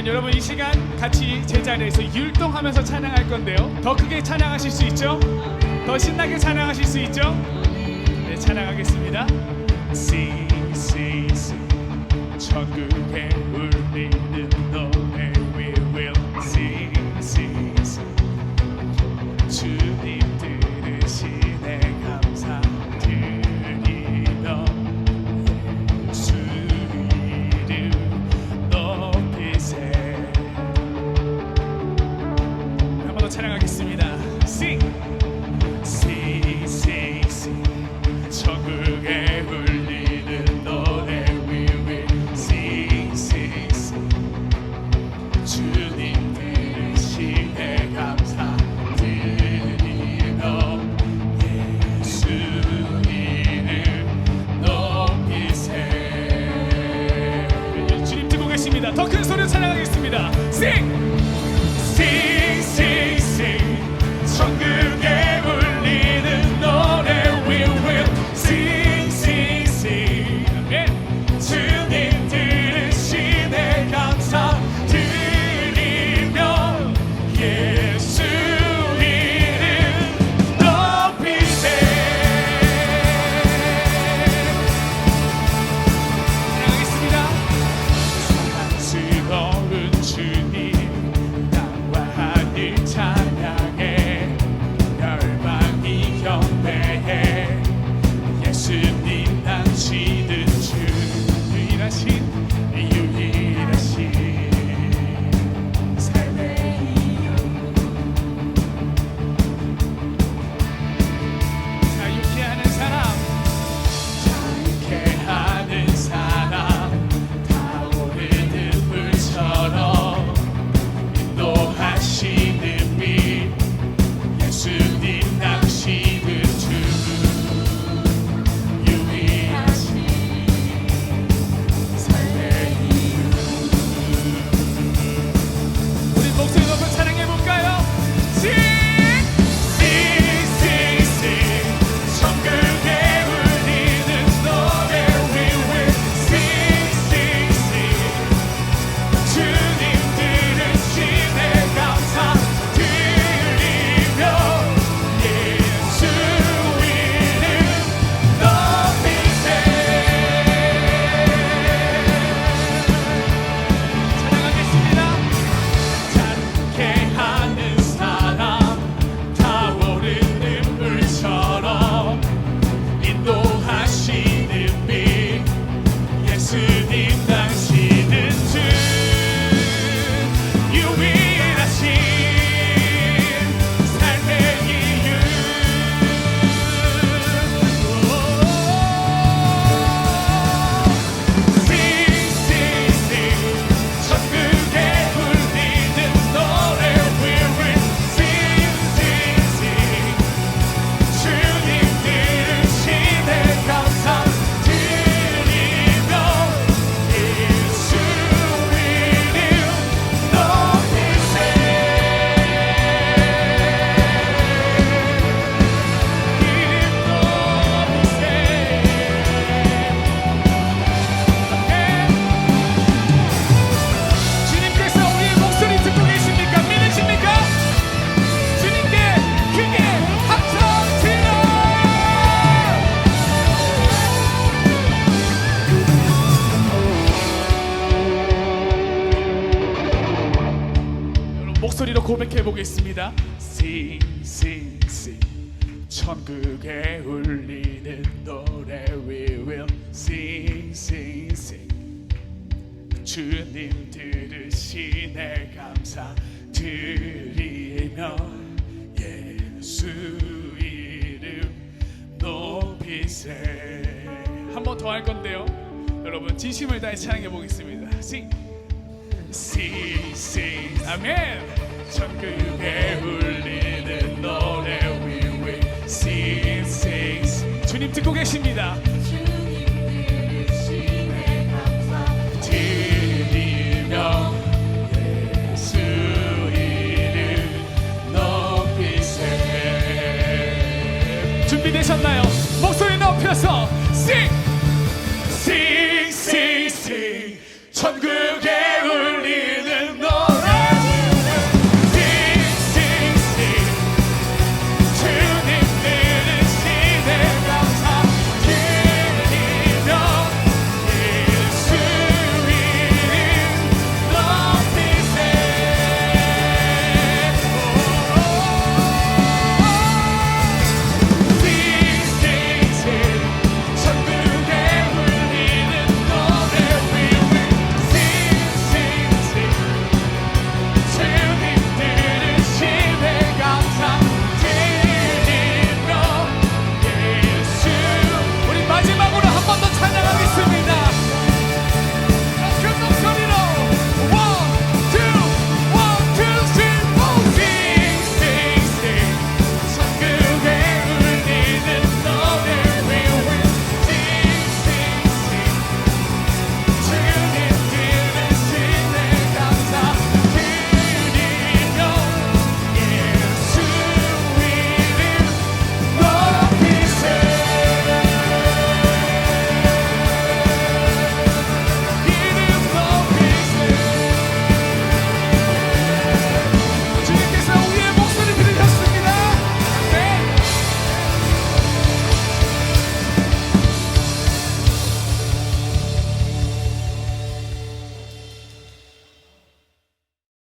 자, 여러분 이 시간 같이 제자리에서 율동하면서 찬양할 건데요. 더 크게 찬양하실 수 있죠? 더 신나게 찬양하실 수 있죠? 네, 찬양하겠습니다. Sing, sing, sing. 천국에 울리는 노래 We will sing, sing, sing. 찬양하겠습니다. Sing Sing Sing Sing 천국에 울리는 노래 We sing sing sing 주님 들으시네 감사 드리며 예수 이름 높이세. 주님 듣고 계십니다. 더 큰 소리로 찬양하겠습니다. Sing 천 고백해 보겠습니다. Sing, sing, sing. 천국에 울리는 노래 We will sing, sing, sing. 주님 들으시네 감사 드리며 예수 이름 높이세 한 번 더 할 건데요 여러분 진심을 다해 찬양해 보겠습니다 Sing Sing Sing 아멘 천국의 물림은 너네 윌리 스윙스윙스윙스윙. 준비되셨나요? 목소리 높여서 sing sing sing sing 천국에 울리